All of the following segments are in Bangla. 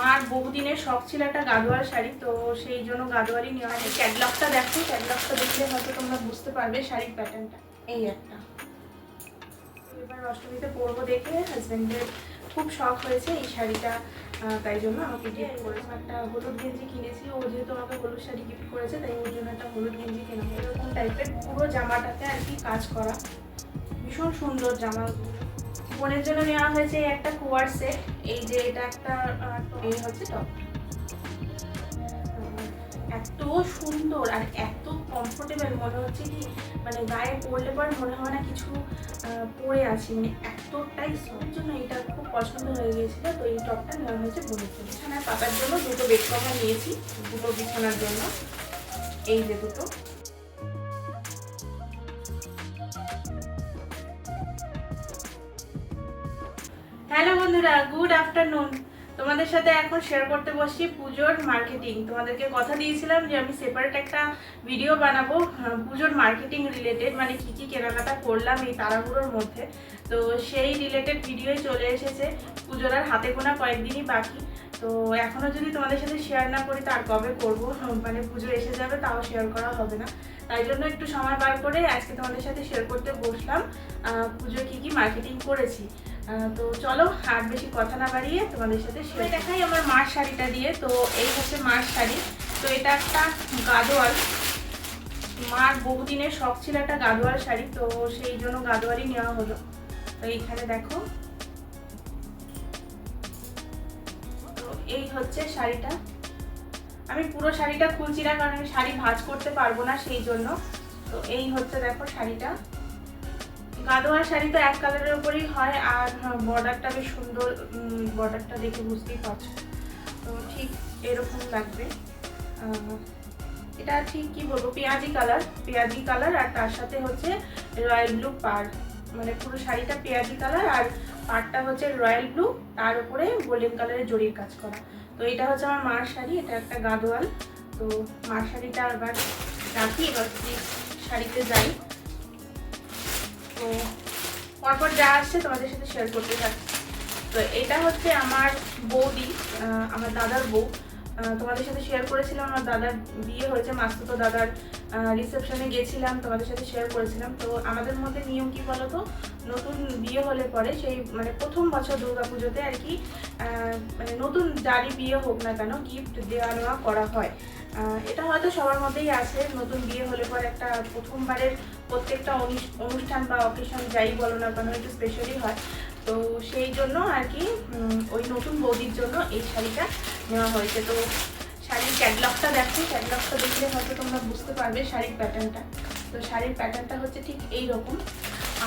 মার বহুদিনের শখ ছিল একটা গাদোয়াল শাড়ি, তো সেই জন্য গাদোয়ালই নেওয়া হয় ক্যাটলগটা দেখো ক্যাটলগটা দেখলে হয়তো তোমরা বুঝতে পারবে শাড়ির প্যাটার্নটা। এই একটা। এবার অষ্টমীতে পরবো দেখে হাজব্যান্ডের খুব শখ হয়েছে এই শাড়িটা তাই জন্য আমাকে গিফট করেছে। একটা হলুদ গেঞ্জি কিনেছি, ও যেহেতু আমাকে হলুদ শাড়ি গিফট করেছে, তাই ওর জন্য একটা হলুদ গেঞ্জি কেনা। এরকম টাইপের পুরো জামাটাতে আর কি কাজ করা। ভীষণ সুন্দর জামা। বোনের জন্য নেওয়া হয়েছে একটা কুয়ার সেট। এই যে এটা একটা এই হচ্ছে টপ এত সুন্দর আর এত কমফোর্টেবল মনে হচ্ছে কি মানে গায়ে পরলে পর মনে হয় না কিছু পরে আছি। মানে এতটাই সব জন্য এটা খুব পছন্দ হয়ে গিয়েছিল। তো এই টপটা নেওয়া হয়েছে জন্য। বিছানার পাতার জন্য দুটো বেড কভার নিয়েছি, দুটো বিছানার জন্য। এই যে দুটো। হ্যালো বন্ধুরা গুড আফটারনুন তোমাদের সাথে এখন শেয়ার করতে বসছি পুজোর মার্কেটিং তোমাদেরকে কথা দিয়েছিলাম যে আমি সেপারেট একটা ভিডিও বানাবো পুজোর মার্কেটিং রিলেটেড মানে কি কি কেনাকাটা করলাম এই তাড়াহুড়োর মধ্যে। তো সেই রিলেটেড ভিডিওই চলে এসেছে। পুজোর আর হাতে গোনা কয়েকদিনই বাকি। তো এখনও যদি তোমাদের সাথে শেয়ার না করি, তার কবে করব? মানে পুজো এসে যাবে, তাও শেয়ার করা হবে না। তাই জন্য একটু সময় বার করে আজকে তোমাদের সাথে শেয়ার করতে বসলাম। পুজো কি কি মার্কেটিং করেছি। তো চলো আর বেশি কথা না বাড়িয়ে তোমাদের সাথে শেয়ার দেখাই আমার মার শাড়িটা দিয়ে তো এই হচ্ছে মার শাড়ি। তো এটা একটা গাদোয়াল। মার বহুদিনের শখ ছিল একটা গাদোয়াল শাড়ি তো সেই জন্য গাদোয়ালই নেওয়া হলো। তো এইখানে দেখো। তো এই হচ্ছে শাড়িটা। আমি পুরো শাড়িটা খুলছি না কারণ আমি শাড়ি ভাঁজ করতে পারব না সেই জন্য। তো এই হচ্ছে দেখো শাড়িটা। গাদোয়ার শাড়ি তো এক কালারের উপরেই হয় আর বর্ডারটা বেশ সুন্দর বর্ডারটা দেখে বুঝতেই পারছ। তো ঠিক এরকম লাগবে। এটা ঠিক কি বলব? পেঁয়াজি কালার পেঁয়াজি কালার আর তার সাথে হচ্ছে রয়্যাল ব্লু পার মানে পুরো শাড়িটা পেঁয়াজি কালার আর পাড়টা হচ্ছে রয়্যাল ব্লু তার উপরে গোল্ডেন কালারের জরির কাজ করা। তো এটা হচ্ছে আমার মার শাড়ি, এটা একটা গাদোয়াল। তো মার শাড়িটা আবার রাখি, এবার শাড়িতে যাই। তো পরপর যা আসছে তোমাদের সাথে শেয়ার করতে থাকছি তো এটা হচ্ছে আমার বৌদি আমার দাদার বউ। তোমাদের সাথে শেয়ার করেছিলাম, আমার দাদার বিয়ে হয়েছে মাস্তুতো দাদার রিসেপশনে গেছিলাম, তোমাদের সাথে শেয়ার করেছিলাম। তো আমাদের মধ্যে নিয়ম কি বলতো? নতুন বিয়ে হলে পরে সেই মানে প্রথম বছর দুর্গা পুজোতে আর কি মানে নতুন যারই বিয়ে হোক না কেন গিফট দেওয়া নেওয়া করা হয়। এটা হয়তো সবার মধ্যেই আছে, নতুন বিয়ে হলে পরে একটা প্রথমবারের প্রত্যেকটা অনুষ- অনুষ্ঠান বা অকেশন যাই বলো না কেন, একটু স্পেশালি হয়। তো সেই জন্য আর কি ওই নতুন বৌদির জন্য এই শাড়িটা নেওয়া হয়েছে। তো শাড়ির ক্যাটলগটা দেখো, ক্যাটলগটা দেখলে হয়তো তোমরা বুঝতে পারবে শাড়ির প্যাটার্নটা। তো শাড়ির প্যাটার্নটা হচ্ছে ঠিক এই রকম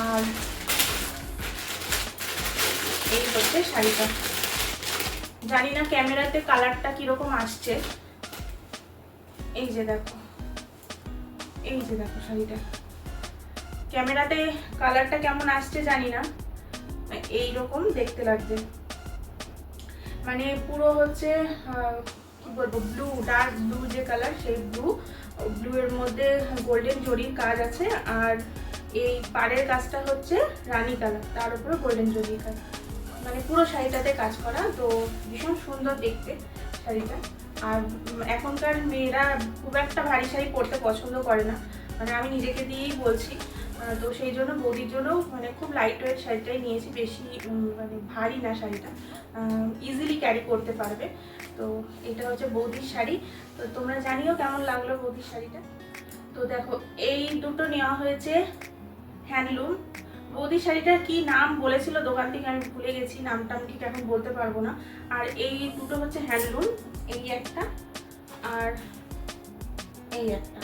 আর এই হচ্ছে শাড়িটা। জানি না ক্যামেরাতে কালারটা কীরকম আসছে। এই যে দেখো। এই যে দেখো শাড়িটা। ক্যামেরাতে কালারটা কেমন আসছে জানি না। এই রকম দেখতে লাগছে। মানে পুরো হচ্ছে বলব ব্লু ডার্ক ব্লু যে কালার সেই ব্লু ব্লু এর মধ্যে গোল্ডেন জরির কাজ আছে। আর এই পাড়ের কাজটা হচ্ছে রানী কালার তার উপরে গোল্ডেন জরির কাজ। মানে পুরো শাড়িটাতে কাজ করা, তো ভীষণ সুন্দর দেখতে শাড়িটা। আর এখনকার মেয়েরা খুব একটা ভারী শাড়ি পরতে পছন্দ করে না। মানে আমি নিজেকে দিয়েই বলছি তো সেই জন্য বৌদির জন্য মানে খুব লাইট ওয়েট শাড়িটাই নিয়েছি, বেশি মানে ভারী না শাড়িটা ইজিলি ক্যারি করতে পারবে। তো এটা হচ্ছে বৌদির শাড়ি। তো তোমরা জানিও কেমন লাগল বৌদির শাড়িটা? তো দেখো, এই দুটো নেওয়া হয়েছে হ্যান্ডলুম বৌদির শাড়িটার কি নাম বলেছিল দোকান থেকে আমি ভুলে গেছি নামটা আমি ঠিক এখন বলতে পারব না। আর এই দুটো হচ্ছে হ্যান্ডলুম এই একটা, আর এই একটা।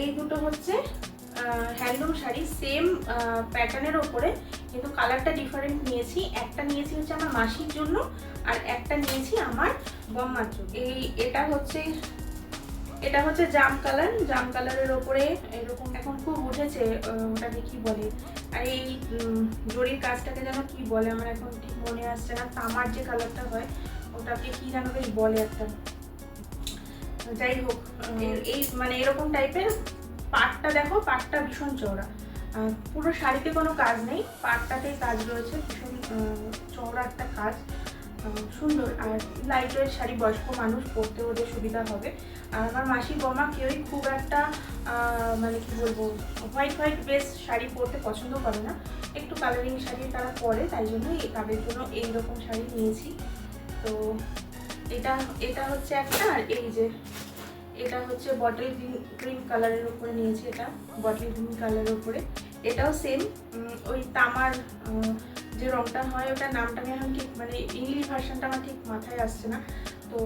এই দুটো হচ্ছে হ্যান্ডলুম শাড়ি সেম প্যাটার্নের ওপরে, কিন্তু কালারটা ডিফারেন্ট নিয়েছি। একটা নিয়েছি হচ্ছে আমার মাসির জন্য, আর একটা নিয়েছি আমার বম্মার জন্য। এই এটা হচ্ছে এটা হচ্ছে জাম কালার জাম কালারের ওপরে এরকম এখন খুব উঠেছে ওটাকে কি বলে? আর এই জরির কাজটাকে যেন কি বলে, আমার এখন ঠিক মনে আসছে না। তামার যে কালারটা হয়, ওটাকে কি যেন বলে একটা। যাই হোক এই মানে এরকম টাইপের পাটটা দেখো পাটটা ভীষণ চওড়া। পুরো শাড়িতে কোনো কাজ নেই পাটটাতেই কাজ রয়েছে ভীষণ চওড়া একটা কাজ। সুন্দর। আর লাইট ওয়েট শাড়ি বয়স্ক মানুষ পরতে ওদের সুবিধা হবে। আর আমার মাসি বমা কেউই খুব একটা মানে কি বলব হোয়াইট হোয়াইট বেস শাড়ি পরতে পছন্দ করে না। একটু কালারিং শাড়ি তারা পরে তাই জন্য এই তাদের জন্য এইরকম শাড়ি নিয়েছি। তো এটা এটা হচ্ছে একটা, আর এই যে, এটা হচ্ছে বটল গ্রিন গ্রিন কালারের উপরে নিয়েছি এটা বটল গ্রিন কালারের উপরে। এটাও সেম ওই তামার যে রংটা হয়, ওটার নামটা আমি এখন ঠিক মানে ইংলিশ ভার্সনটা আমার ঠিক মাথায় আসছে না। তো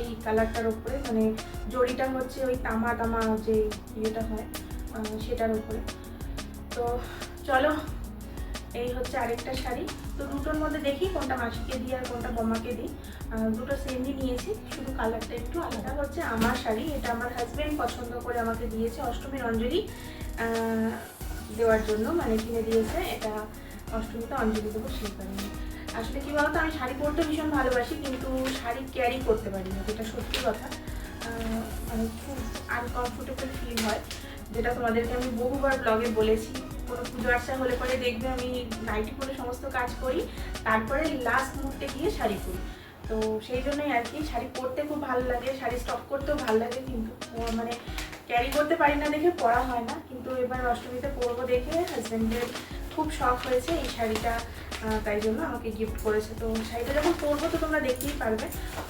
এই কালারটার উপরে মানে জড়িটা হচ্ছে ওই তামা তামা যে ইয়েটা হয় সেটার উপরে। তো চলো এই হচ্ছে আরেকটা শাড়ি। তো দুটোর মধ্যে দেখি কোনটা মাসিকে দিই আর কোনটা বমাকে দিই। দুটো সেমই নিয়েছি, শুধু কালারটা একটু আলাদা হচ্ছে আমার শাড়ি, এটা আমার হাজব্যান্ড পছন্দ করে আমাকে দিয়েছে অষ্টমীর অঞ্জলি দেওয়ার জন্য মানে কিনে দিয়েছে, এটা অষ্টমীতে অঞ্জলি দেবো সেই কারণে। আসলে কি বলতো, আমি শাড়ি পরতে ভীষণ ভালোবাসি, কিন্তু শাড়ি ক্যারি করতে পারি না, যেটা সত্যি কথা। মানে খুব আনকমফোর্টেবল ফিল হয়, যেটা তোমাদেরকে আমি বহুবার ব্লগে বলেছি। পুজো আর্চা হলে পরে দেখবে আমি নাইটি পরে সমস্ত কাজ করি, তারপরে লাস্ট মুহূর্তে গিয়ে শাড়ি পরি। তো সেই জন্যই আর কি শাড়ি পরতে খুব ভালো লাগে, শাড়ি স্টক করতেও ভালো লাগে কিন্তু মানে ক্যারি করতে পারি না দেখে পরা হয় না, কিন্তু এবার অষ্টমীতে পরবো দেখে হাজব্যান্ডের খুব শখ হয়েছে এই শাড়িটা তাই জন্য আমাকে গিফট করেছে। তো শাড়িটা যখন পরবো তো তোমরা দেখতেই পারবে।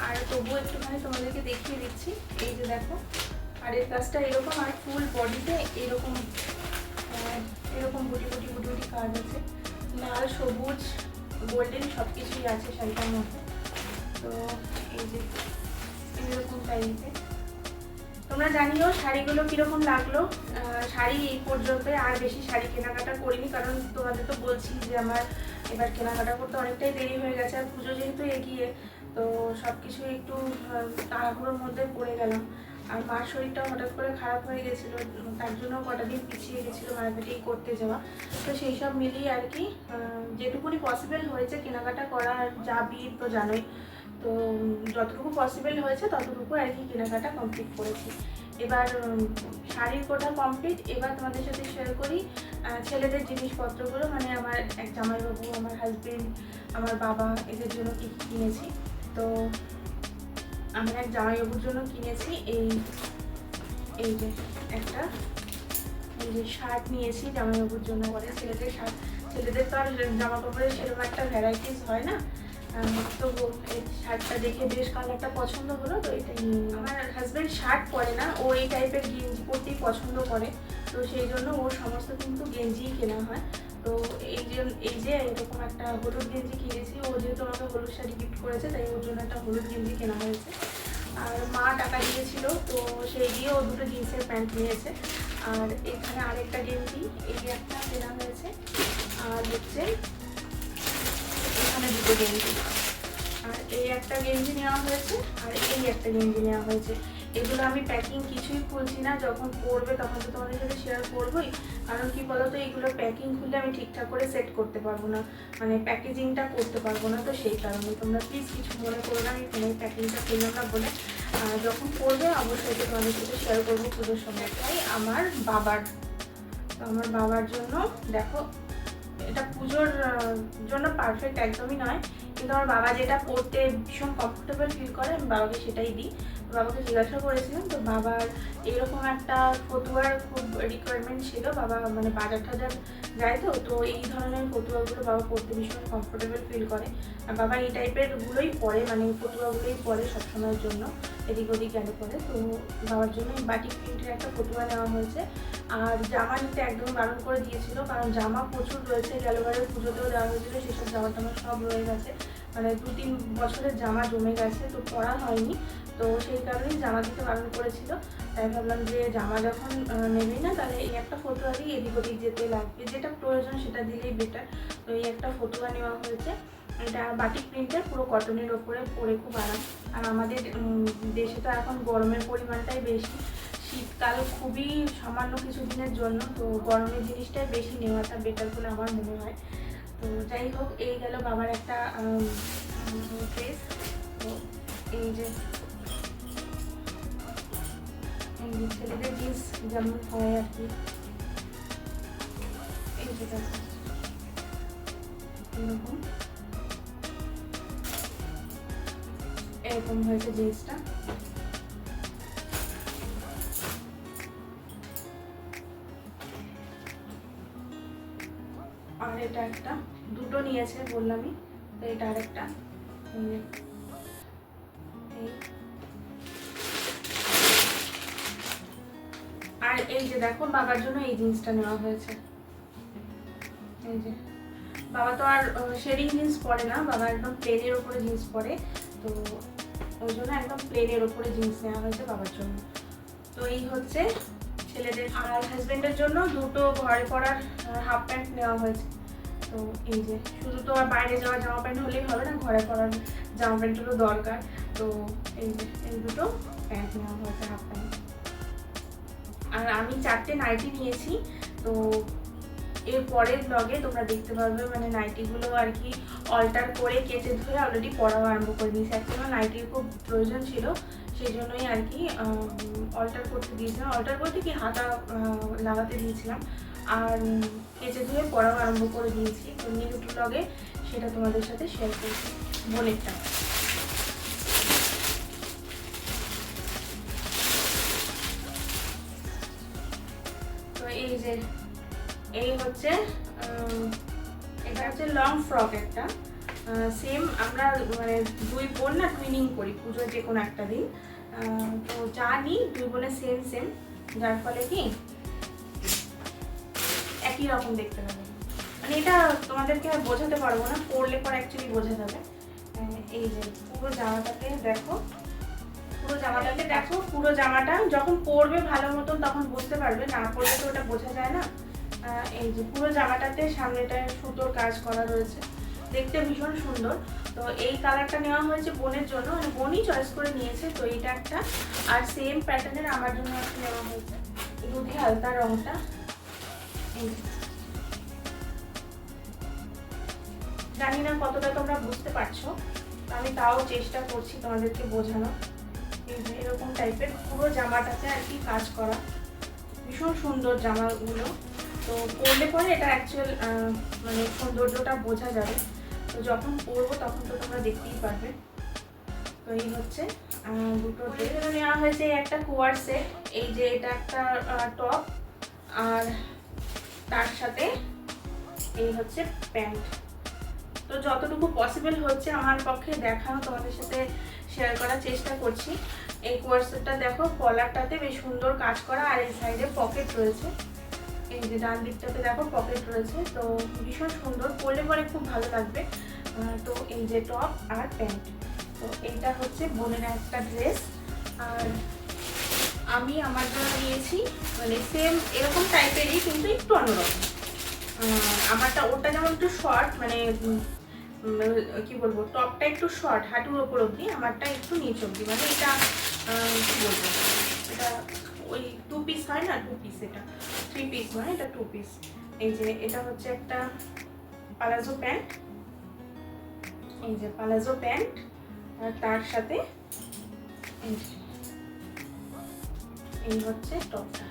আর তবুও একটুখানি তোমাদেরকে দেখিয়ে দিচ্ছি, এই যে দেখো, আর এর কাজটা এরকম, আর ফুল বডিতে এরকম এরকম বুটি বুটি বুটি বুটি কাজ আছে। লাল, সবুজ গোল্ডেন সব কিছুই আছে শাড়িটার মধ্যে। তো এই যে এরকম টাইপের তোমরা জানিও শাড়িগুলো কীরকম লাগল। শাড়ি এই পর্যন্ত আর বেশি শাড়ি কেনাকাটা করিনি, কারণ তোমাদের তো বলছি যে আমার এবার কেনাকাটা করতে অনেকটাই দেরি হয়ে গেছে আর পুজো যেহেতু এগিয়ে, তো সব কিছু একটু তাড়াহুড়োর মধ্যে পড়ে গেলাম। আর মার শরীরটা হঠাৎ করে খারাপ হয়ে গেছিল তার জন্য কটা দিন পিছিয়ে গেছিল মার্কেটিং করতে যাওয়া। তো সেই সব মিলিয়ে আর কি যেটুকুনি পসিবল হয়েছে কেনাকাটা করা আর যা তো জানোই। তো যতটুকু পসিবল হয়েছে ততটুকু আর কি কেনাকাটা কমপ্লিট করেছি। এবার শাড়ির কোটা কমপ্লিট এবার তোমাদের সাথে শেয়ার করি ছেলেদের জিনিসপত্রগুলো মানে আমার এক জামাইবাবু, আমার হাজবেন্ড আমার বাবা এদের জন্য কী কী কিনেছি। তো আমার এক জামাইবাবুর জন্য কিনেছি এই এই যে একটা, এই যে শার্ট নিয়েছি জামাই জামাইবাবুর জন্য পরে ছেলেদের শার্ট ছেলেদের তো আর জামা কাপড়ের সেরকম একটা ভ্যারাইটিস হয় না। তবু এই শার্টটা দেখে বেশ কালারটা পছন্দ হলো, তো এটাই আমার হাজব্যান্ড শার্ট পরে না, ও এই টাইপের গেঞ্জি পরতেই পছন্দ করে। তো সেই জন্য ওর সমস্ত কিন্তু গেঞ্জিই কেনা হয়। তো এই যে এই যে এরকম একটা হলুদ গেঞ্জি কিনেছি, ও যেহেতু আমাকে হলুদ শাড়ি গিফট করেছে, তাই ওর জন্য একটা হলুদ গেঞ্জি কেনা হয়েছে। আর মা টাকা দিয়েছিল, তো সেই দিয়ে ও দুটো জিন্সের প্যান্ট নিয়েছে। আর এখানে আরেকটা গেঞ্জি, এই একটা কেনা হয়েছে। আর হচ্ছে এখানে দুটো গেঞ্জি। আর এই একটা গেঞ্জি নেওয়া হয়েছে, আর এই একটা গেঞ্জি নেওয়া হয়েছে। এগুলো আমি প্যাকিং কিছুই খুলছি না। যখন করবে তখন তো তোমাদের সাথে শেয়ার করবোই। কারণ কি বলতো এইগুলো প্যাকিং খুললে আমি ঠিকঠাক করে সেট করতে পারব না। মানে প্যাকেজিংটা করতে পারব না তো সেই কারণে। তোমরা প্লিজ কিছু মনে করো না, আমি কোনো প্যাকিংটা করলাম না বলে। যখন করবে, অবশ্যই তোমাদের সাথে শেয়ার করব পুজোর সময়। তাই আমার বাবার। তো আমার বাবার জন্য, দেখো, এটা পুজোর জন্য পারফেক্ট একদমই নয়। কিন্তু আমার বাবা যেটা পরতে ভীষণ কমফোর্টেবল ফিল করে, আমি বাবাকে সেটাই দিই। বাবাকে জিজ্ঞাসা করেছিলাম, তো বাবার এরকম একটা ফতুয়ার খুব রিকোয়ারমেন্ট ছিল, বাবা মানে বাজার টাজার যায় তো তো এই ধরনের ফতুয়াগুলো বাবা পরতে ভীষণ কমফোর্টেবল ফিল করে। আর বাবা এই টাইপের গুলোই পরে মানে ফতুয়াগুলোই পরে সবসময়ের জন্য, এদিক ওদিক গেলে পরে। তো বাবার জন্য বাটিক প্রিন্টের একটা ফতুয়া নেওয়া হয়েছে। আর জামা নিতে একদম বারণ করে দিয়েছিল, কারণ জামা প্রচুর রয়েছে, গেলবারের পুজোতেও দেওয়া হয়েছিল, সেসব জামা টামা সব রয়ে গেছে। মানে দু তিন বছরের জামা জমে গেছে, তো পরা হয়নি। তো সেই কারণেই জামা দিতে বারণ করেছিল। তাই ভাবলাম যে জামা যখন নেবেই না, তাহলে এই একটা ফটোয়া দিয়ে এদিক ওদিক যেতে লাগবে। যেটা প্রয়োজন সেটা দিলেই বেটার তো এই একটা ফটোয়া নেওয়া হয়েছে। এটা বাটিক প্রিন্টের পুরো কটনের ওপরে পরে খুব আরাম। আর আমাদের দেশে তো এখন গরমের পরিমাণটাই বেশি। শীতকাল খুবই সামান্য কিছু দিনের জন্য, তো গরমের জিনিসটাই বেশি নেওয়াটা বেটার বলে আমার মনে হয়। তো যাই হোক, এই গেল বাবার একটা ড্রেস তো এই যে ছেলেদের জিন্স যেমন হয় আর কি। এরকম। এরকম হয়েছে জিন্সটা। আর এটা একটা, দুটো নিয়েছে বললামই, তো এটা আরেকটা। আর এই যে দেখো, বাবার জন্য এই জিন্সটা নেওয়া হয়েছে। এই যে। বাবা তো আর শেডিং জিন্স পরে না, বাবা একদম প্লেনের ওপরে জিন্স পরে, তো ওই জন্য একদম প্লেনের ওপরে জিন্স নেওয়া হয়েছে বাবার জন্য। তো এই হচ্ছে ছেলেদের, আর হাজবেন্ডের জন্য দুটো ঘরে পরার হাফ প্যান্ট নেওয়া হয়েছে। তো এই যে, শুধু তো আর বাইরে যাওয়া জামা প্যান্ট হলেই হবে না, ঘরে পরার জামা প্যান্টেরও দরকার। তো এই যে, এই দুটো প্যান্ট নেওয়া হয়েছে হাফ প্যান্ট আর আমি চারটে নাইটি নিয়েছি, তো এর পরের ব্লগে তোমরা দেখতে পারবে মানে নাইটিগুলো আর কি অল্টার করে কেচে ধুয়ে অলরেডি পড়াও আরম্ভ করে দিয়েছি। অ্যাকচুয়ালি নাইটির খুব প্রয়োজন ছিল সেই জন্যই আর কি অল্টার করতে দিয়েছিলাম। অল্টার করতে কি, হাতা লাগাতে দিয়েছিলাম। আর কেচে ধুয়ে পড়াও আরম্ভ করে দিয়েছি। তো নেক্সট ব্লগে সেটা তোমাদের সাথে শেয়ার করছি। বোনেরটা। এই হচ্ছে এটা হচ্ছে লং ফ্রক একটা। সেম আমরা মানে দুই বোন না টুইনিং করি, পুজোর যে কোনো একটা দিন। তো যা নিই দুই বোনের সেম সেম যার ফলে কি, একই রকম দেখতে হবে মানে এটা তোমাদেরকে আর বোঝাতে পারব না পরলে পর অ্যাকচুয়ালি বোঝা যাবে। এই যে পুরো জামাটাতে দেখো। পুরো জামাটাতে দেখো, পুরো জামাটা যখন পরবে ভালো মতন তখন বুঝতে পারবে, না পরলে তো ওটা বোঝা যায় না। এই যে পুরো জামাটাতে সামনেটায় সুতোর কাজ করা রয়েছে। দেখতে ভীষণ সুন্দর। তো এই কালারটা নেওয়া হয়েছে বোনের জন্য। মানে বোনই চয়েস করে নিয়েছে, তো এইটা একটা। আর সেম প্যাটার্নের আমার জন্য একটা নেওয়া হয়েছে। দুধি হালকা এই জানি না কতটা তোমরা বুঝতে পারছ। আমি তাও চেষ্টা করছি তোমাদেরকে বোঝানো এরকম টাইপের পুরো জামাটাতে আর কি কাজ করা। ভীষণ সুন্দর জামাগুলো। তো পরলে পরে এটা অ্যাকচুয়াল মানে সৌন্দর্যটা বোঝা যাবে। তো যখন পরবো তখন তো তোমরা দেখতেই পারবে। তো এই হচ্ছে দুটো নেওয়া হয়েছে একটা কুয়ার সেট এই যে এটা একটা টপ আর তার সাথে এই হচ্ছে প্যান্ট। তো যতটুকু পসিবল হচ্ছে আমার পক্ষে দেখানো তোমাদের সাথে শেয়ার করার চেষ্টা করছি। এই কোয়ার্সেটটা দেখো কলারটাতে বেশ সুন্দর কাজ করা আর এই সাইডে পকেট রয়েছে। এই যে ডান দিকটাতে দেখো পকেট রয়েছে। তো ভীষণ সুন্দর, পরলে পরে খুব ভালো লাগবে। তো এই যে টপ আর প্যান্ট তো এইটা হচ্ছে বোনের একটা ড্রেস আর আমি আমার জন্য নিয়েছি মানে সেম এরকম টাইপেরই কিন্তু একটু অন্যরকম। আমারটা ওটা যেমন একটু শর্ট মানে কি বলব, টপটা একটু শর্ট হাঁটুর ওপর অবধি, আমারটা একটু নিচ অবধি। মানে এটা কি বলব, এটা ওই টু পিস হয় না টু পিস এটা থ্রি পিস নয়, এটা টু পিস এই যে, এটা হচ্ছে একটা পালাজো প্যান্ট এই যে পালাজো প্যান্ট আর তার সাথে এই হচ্ছে টপটা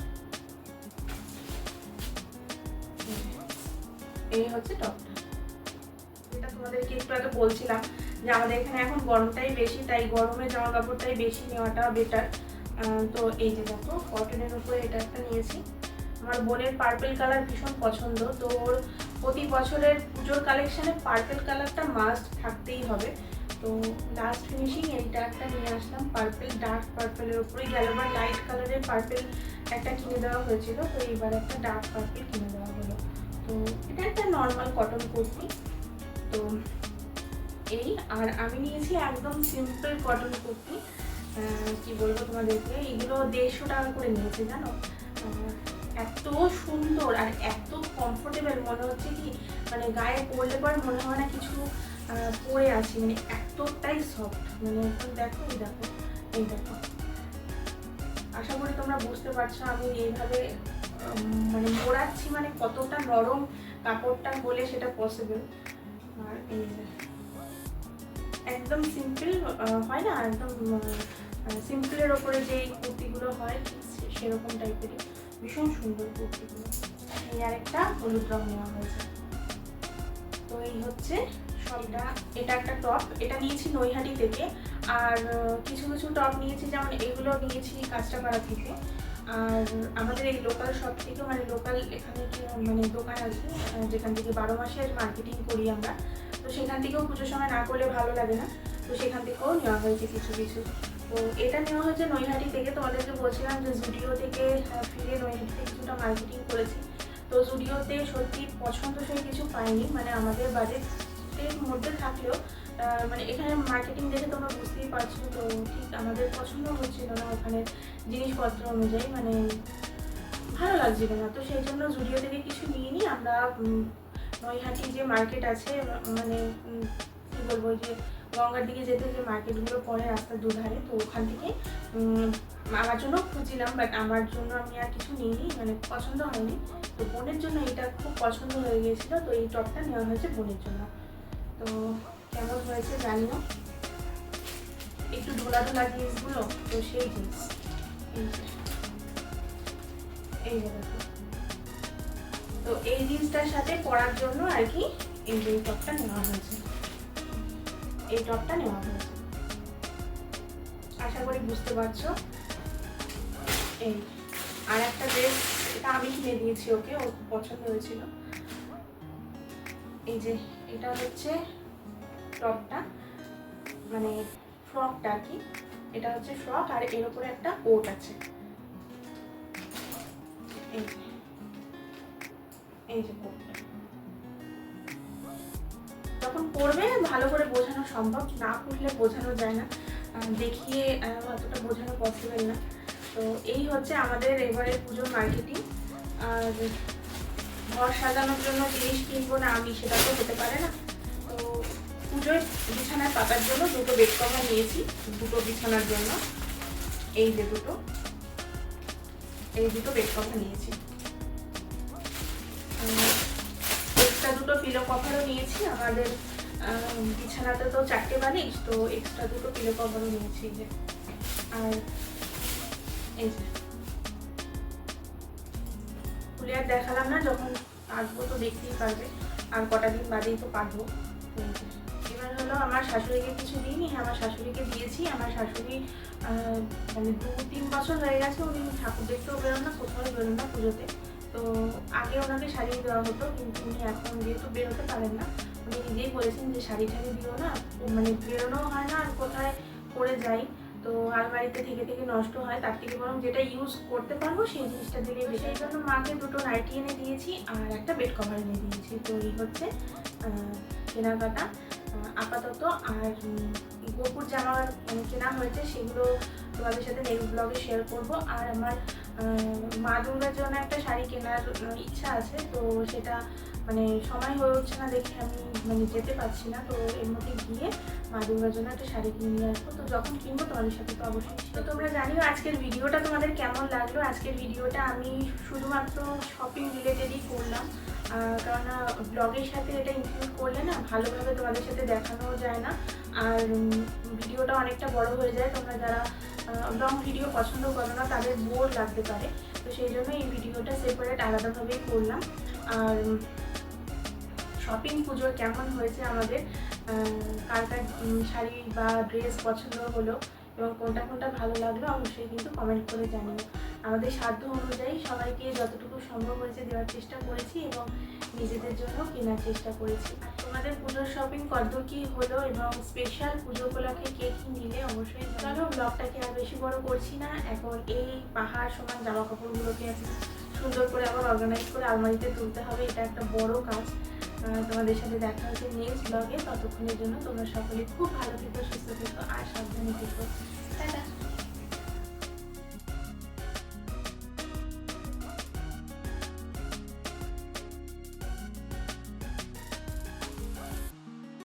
এই হচ্ছে টপটা তোমাদেরকে একটু আগে বলছিলাম যে আমাদের এখানে এখন গরমটাই বেশি, তাই গরমের জামা কাপড়টাই বেশি নেওয়াটা বেটার তো এই যে দেখো কটনের উপরে এটা একটা নিয়েছি। আমার বোনের পার্পেল কালার ভীষণ পছন্দ, তো ওর প্রতি বছরের পুজোর কালেকশানে পার্পেল কালারটা মাস্ট থাকতেই হবে। তো লাস্ট ফিনিশিং এইটা একটা নিয়ে আসলাম পার্পেল ডার্ক পার্পেলের উপরে গেলবার লাইট কালারের পার্পেল একটা কিনে দেওয়া হয়েছিল, তো এইবার একটা ডার্ক পার্পেল কিনে দেওয়া হলো। তো এটা একটা নর্মাল কটন কুর্তি। তো এই, আর আমি নিয়েছি একদম সিম্পল কটন কুর্তি। কি বলব তোমাদেরকে? এগুলো দেড়শো টাকা করে নিয়েছে, জানো? এত সুন্দর আর এত কমফোর্টেবল মনে হচ্ছে কি মানে গায়ে পরলে পর মনে হয় না কিছু পরে আছি। মানে এতটাই সফট মানে দেখো, এই দেখো এই দেখো। আশা করি তোমরা বুঝতে পারছ আমি এইভাবে মানে মোড়াচ্ছি মানে কতটা নরম কাপড়টা বলে সেটা পসিবল আর একদম সিম্পল হয় না? একদম সিম্পলের ওপরে যে কুর্তিগুলো হয় সেরকম টাইপেরই ভীষণ সুন্দর কুর্তিগুলো। এই আরেকটা হলুদ রং নেওয়া হয়েছে। তো এই হচ্ছে সবটা। এটা একটা টপ এটা নিয়েছি নৈহাটি থেকে। আর কিছু কিছু টপ নিয়েছি। যেমন এগুলো নিয়েছি কাঁচরাপাড়া থেকে। আর আমাদের এই লোকাল শপ থেকে মানে লোকাল এখানে মানে দোকান আছে যেখান থেকে বারো মাসের মার্কেটিং করি আমরা। তো সেখান থেকেও পুজোর সময় না করলে ভালো লাগে না। তো সেখান থেকেও নেওয়া হয়েছে কিছু কিছু। তো এটা নেওয়া হয়েছে নৈহাটি থেকে। তো তোমাদেরকে বলছিলাম যে জুডিও থেকে ফিরে নৈহাটি থেকে কিছুটা মার্কেটিং করেছি। তো জুডিওতে সত্যি পছন্দসই কিছু পাইনি। মানে আমাদের বাজেটের মধ্যে থাকলেও মানে এখানে মার্কেটিং দেখে তোমরা বুঝতেই পারছ তো ঠিক আমাদের পছন্দ হচ্ছিল না ওখানে জিনিসপত্র অনুযায়ী মানে ভালো লাগছিল না। তো সেই জন্য জুডিও থেকে কিছু নিইনি আমরা উম, নৈহাটি যে মার্কেট আছে মানে কি বলব যে গঙ্গার দিকে যেতে যে মার্কেটগুলো পড়ে রাস্তার দুধারে তো ওখান থেকে আমার জন্য খুঁজছিলাম বাট আমার জন্য আমি আর কিছু নিইনি মানে পছন্দ হয়নি। তো বোনের জন্য এটা খুব পছন্দ হয়ে গিয়েছিল তো এই টপটা নেওয়া হয়েছে বোনের জন্য। তো কেমন হয়েছে জানিও? একটু ধোলা ধোলা জিনিসগুলো তো সেই জিনিস। এই তো এই জিন্সটার সাথে পরার জন্য আর কি এই যে টপটা নেওয়া হয়েছে। এই টপটা নেওয়া হয়েছে। আশা করি বুঝতে পারছ। এই, আর একটা ড্রেস এটা আমি কিনে দিয়েছি ওকে, ওর পছন্দ হয়েছিল। এই যে, এটা হচ্ছে টপটা মানে ফ্রকটা কি? এটা হচ্ছে ফ্রক আর এর উপরে একটা কোট আছে। এই যে কোটটা। যখন পড়বে ভালো করে বোঝানো সম্ভব। না পড়লে বোঝানো যায় না। দেখিয়ে অতটা বোঝানো পসিবল না। তো এই হচ্ছে আমাদের এবারে পুজোর মার্কেটিং আর ঘর সাজানোর জন্য জিনিস কিনবো না আমি, সেটা তো হতে পারে না। পুজোয় বিছানায় পাতার জন্য দুটো বেড কভার নিয়েছি, দুটো বিছানার জন্য। এই যে দুটো। এই দুটো বেড কভার নিয়েছি। এক্সট্রা দুটো পিলো কভারও নিয়েছি। আমাদের বিছানাতে তো চারটে বালিশ, তো এক্সট্রা দুটো পিলো কভারও নিয়েছি যে। আর এই যে। খুলে আর দেখালাম না, যখন আসব তো দেখতেই পারবে। আর কটা দিন বাদেই তো পারব। আমার শাশুড়িকে কিছু দিইনি হ্যাঁ আমার শাশুড়িকে দিয়েছি। আমার শাশুড়ি মানে দু তিন বছর হয়ে গেছে উনি ঠাকুর দেখতেও বেরোন না কোথাও বেরোন না পুজোতে। তো আগে ওনাকে শাড়ি দেওয়া হতো কিন্তু উনি এখন যেহেতু বেরোতে পারেন না উনি নিজেই বলেছেন যে শাড়ি ঠাড়ি দিও না মানে বেরোনো হয় না আর কোথায় পরে যাই। তো আলমারিতে থেকে থেকে নষ্ট হয় তার থেকে বরং যেটা ইউজ করতে পারব সেই জিনিসটা দিলে বেশি সেই জন্য মাকে দুটো নাইটি এনে দিয়েছি আর একটা বেড কভার এনে দিয়েছি। তো এই হচ্ছে কেনাকাটা। আপাতত। আর গোপুর জামা মানে কেনা হয়েছে, সেগুলো তোমাদের সাথে নেক্সট ব্লগে শেয়ার করব। আর আমার মা দুর্গার জন্য একটা শাড়ি কেনার ইচ্ছা আছে, তো সেটা মানে সময় হয়ে উঠছে না দেখে আমি মানে যেতে পারছি না, তো এর মধ্যে গিয়ে মা জন্য একটা শাড়ি কিনে নিয়ে আসব। তো যখন কিনবো তোমাদের সাথে তো অবশ্যই তো তোমরা জানিও আজকের ভিডিওটা তোমাদের কেমন লাগল? আজকের ভিডিওটা আমি শুধুমাত্র শপিং রিলেটেডই করলাম। কেননা ব্লগের সাথে এটা ইনক্লুড করলে না ভালোভাবে তোমাদের সাথে দেখানো যায় না। আর ভিডিওটা অনেকটা বড় হয়ে যায়। তোমরা যারা লং ভিডিও পছন্দ করো না, তাদের বোর লাগতে পারে। তো সেই জন্য এই ভিডিওটা সেপারেট আলাদাভাবেই করলাম। আর শপিং পুজোর কেমন হয়েছে আমাদের? কার কার শাড়ি বা ড্রেস পছন্দ হলো এবং কোনটা কোনটা ভালো লাগল অবশ্যই কিন্তু কমেন্ট করে জানিও। আমাদের সাধ্য অনুযায়ী সবাইকে যতটুকু সম্ভব হয়েছে দেওয়ার চেষ্টা করেছি এবং নিজেদের জন্য কেনার চেষ্টা করেছি। তোমাদের পুজোর শপিং কতদূর কী হলো এবং স্পেশাল পুজো উপলক্ষে কে কী নিলে অবশ্যই চলো ব্লগটাকে আর বেশি বড় করছি না, এখন এই পাহাড় সমান জামা কাপড়গুলোকে সুন্দর করে আবার অর্গানাইজ করে আলমারিতে তুলতে হবে, এটা একটা বড় কাজ। তোমাদের সাথে দেখা হচ্ছে নেক্সট ব্লগে ততক্ষণের জন্য তোমরা সকলে খুব ভালো থেকো, সুস্থ থেকো, আর সাবধানে থেকো।